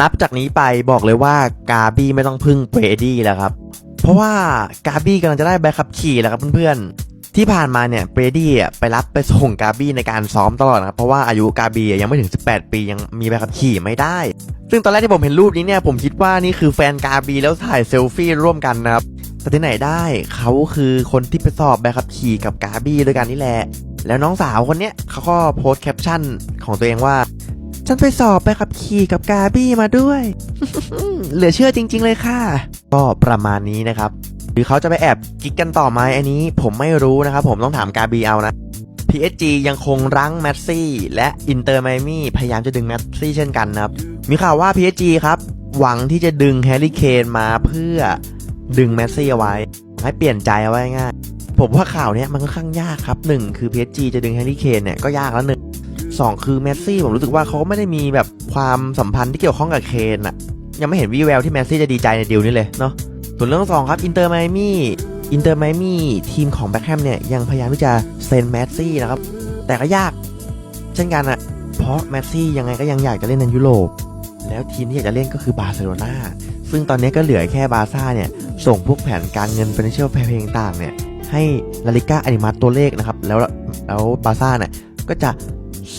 นับจากนี้ไปบอกเลยว่ากาบี้ไม่ต้องพึ่งเบรดี้แล้วครับ เพราะว่ากาบี้กำลังจะได้ใบขับขี่แล้วครับเพื่อนๆ ที่ผ่านมาเนี่ยเบรดี้ไปรับไปส่งกาบี้ในการซ้อมตลอดนะครับ เพราะว่าอายุกาบี้ยังไม่ถึง 18 ปียังมีใบขับขี่ไม่ได้ ซึ่งตอนแรกที่ผมเห็นรูปนี้เนี่ยผมคิดว่านี่คือแฟนกาบีแล้วถ่ายเซลฟี่ร่วมกันนะครับแต่ที่ไหนได้เขาคือคนที่ไปสอบใบขับขี่กับกาบี้ด้วยกันนี่แหละ แล้วน้องสาวคนเนี้ยเขาก็โพสต์แคปชั่นของตัวเองว่า ฉันไปสอบใบขับขี่กับกาบี้มาด้วย เหลือเชื่อจริง ๆ เลยค่ะ ก็ประมาณนี้นะครับ หรือเขาจะไปแอบกิ๊กกันต่อไหมอันนี้ ผมไม่รู้นะครับ ผมต้องถามกาบีเอานะ PSG ยังคงรั้งแมสซี่ และอินเตอร์ไมมี่พยายามจะดึงแมสซี่เช่นกันนะครับ มีข่าวว่า PSG ครับ หวังที่จะดึงแฮร์รี่เคนมาเพื่อดึงแมสซี่เอาไว้ ให้เปลี่ยนใจเอาไว้ง่าย ผมว่าข่าวเนี้ยมันค่อนข้างยากครับหนึ่งคือ PSG จะดึงแฮร์รี่เคนเนี่ยก็ยากแล้วหนึ่ง สองคือแมสซี่ผมรู้สึกว่าเขาไม่ได้มีแบบความสัมพันธ์ที่เกี่ยวข้องกับเคนอะยังไม่เห็นวี่แววที่แมสซี่จะดีใจในดีลนี้เลยเนาะส่วนเรื่องสองครับอินเตอร์ไมมี่อินเตอร์ไมมี่ทีมของแบ็คแฮมเนี่ยยังพยายามที่จะเซ็นแมสซี่นะครับแต่ก็ยาก เช่นกันอะเพราะแมสซี่ยังไงก็ยังอยากจะเล่นในยุโรปแล้วทีมที่อยากจะเล่นก็คือบาร์เซโลนาซึ่งตอนนี้ก็เหลือแค่บาร์ซ่าเนี่ยส่งพวกแผนการเงิน financial fair play ต่างเนี่ยให้ลาลิก้าอนิมัตตัวเลขนะครับแล้วแล้วบาร์ซ่าเนี่ยก็จะ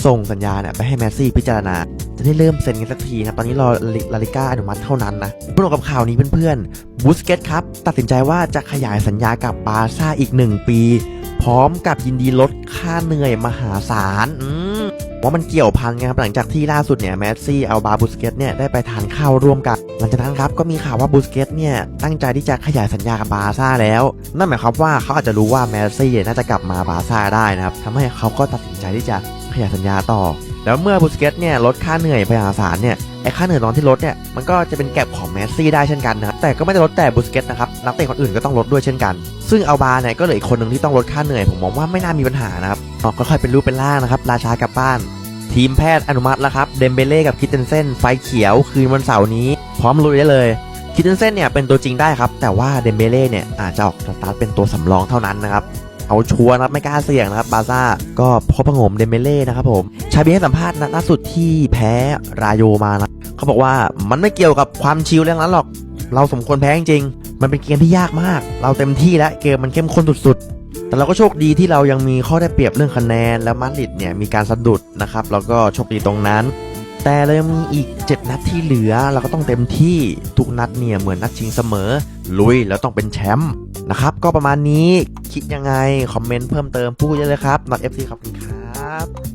ส่งสัญญาเนี่ยไปให้แมสซี่พิจารณา จะได้เริ่มเซ็นกันสักทีนะตอนนี้รอลาลิก้าอนุมัติเท่านั้นนะประกอบกับข่าวนี้เพื่อนๆบูสเกตครับ ตัดสินใจว่าจะขยายสัญญากับบาร์ซ่าอีก 1 ปี พร้อมกับยินดีลดค่าเหนื่อยมหาศาลว่ามันเกี่ยวพันกันครับหลังจากที่ล่าสุดเนี่ยแมสซี่เอาบาบูสเกตเนี่ยได้ไปทานข้าวร่วมกัน หลังจากนั้นครับก็มีข่าวว่าบูสเกตเนี่ยตั้งใจที่จะขยายสัญญากับบาร์ซ่าแล้ว นั่นหมายความว่าเขาอาจจะรู้ว่าแมสซี่น่าจะกลับมาบาร์ซ่าได้นะครับทำให้เขาก็ตัดสินใจที่จะ ขยายสัญญาต่อ แล้วเมื่อบูสเกตเนี่ยลดค่าเหนื่อยไปมหาศาลเนี่ยไอ้ค่าเหนื่อยตอนที่ลดเนี่ยมันก็จะเป็นแก็บของแมสซี่ได้เช่นกันนะแต่ก็ไม่ได้ลดแต่บูสเกตนะครับนักเตะคนอื่นก็ต้องลดด้วยเช่นกัน ซึ่งเอาบาเนี่ยก็เหลืออีกคนหนึ่งที่ต้องลดค่าเหนื่อยผมมองว่าไม่น่ามีปัญหานะครับออกก็ค่อยเป็นรูปเป็นร่างนะครับราชากลับบ้าน ทีมแพทย์อนุมัติแล้วครับเดมเบเล่กับคิตเทนเซนไฟเขียวคืนวันเสาร์นี้ พร้อมลุยได้เลยคิตเทนเซนเนี่ยเป็นตัวจริงได้ครับแต่ว่าเดมเบเล่เนี่ยอาจจะออกสตาร์ทเป็นตัวสำรองเท่านั้นนะครับ เอาชัวร์นะครับไม่กล้าเสี่ยงนะครับบาซ่าก็พบประงมเดเบเล่นะครับผมชาบีให้สัมภาษณ์นัดล่าสุดที่แพ้รายโยมานะเขาบอกว่ามันไม่เกี่ยวกับความชิลเรื่องนั้นหรอก เราสมควรแพ้จริงมันเป็นเกมที่ยากมาก เราเต็มที่แล้วเกมมันเข้มข้นสุดๆ แต่เราก็โชคดีที่เรายังมีข้อได้เปรียบเรื่องคะแนน แล้วมาดริดเนี่ยมีการสะดุดนะครับแล้วก็โชคดีตรงนั้น แต่เรายังมีอีก 7 นัดที่เหลือ เราก็ต้องเต็มที่ทุกนัดเนี่ยเหมือนนัดชิงเสมอ ลุยแล้วต้องเป็นแชมป์นะครับก็ประมาณนี้ คิดยังไง คอมเมนต์เพิ่มเติมพูดเยอะเลยครับน็อตเอฟซีขอบคุณครับ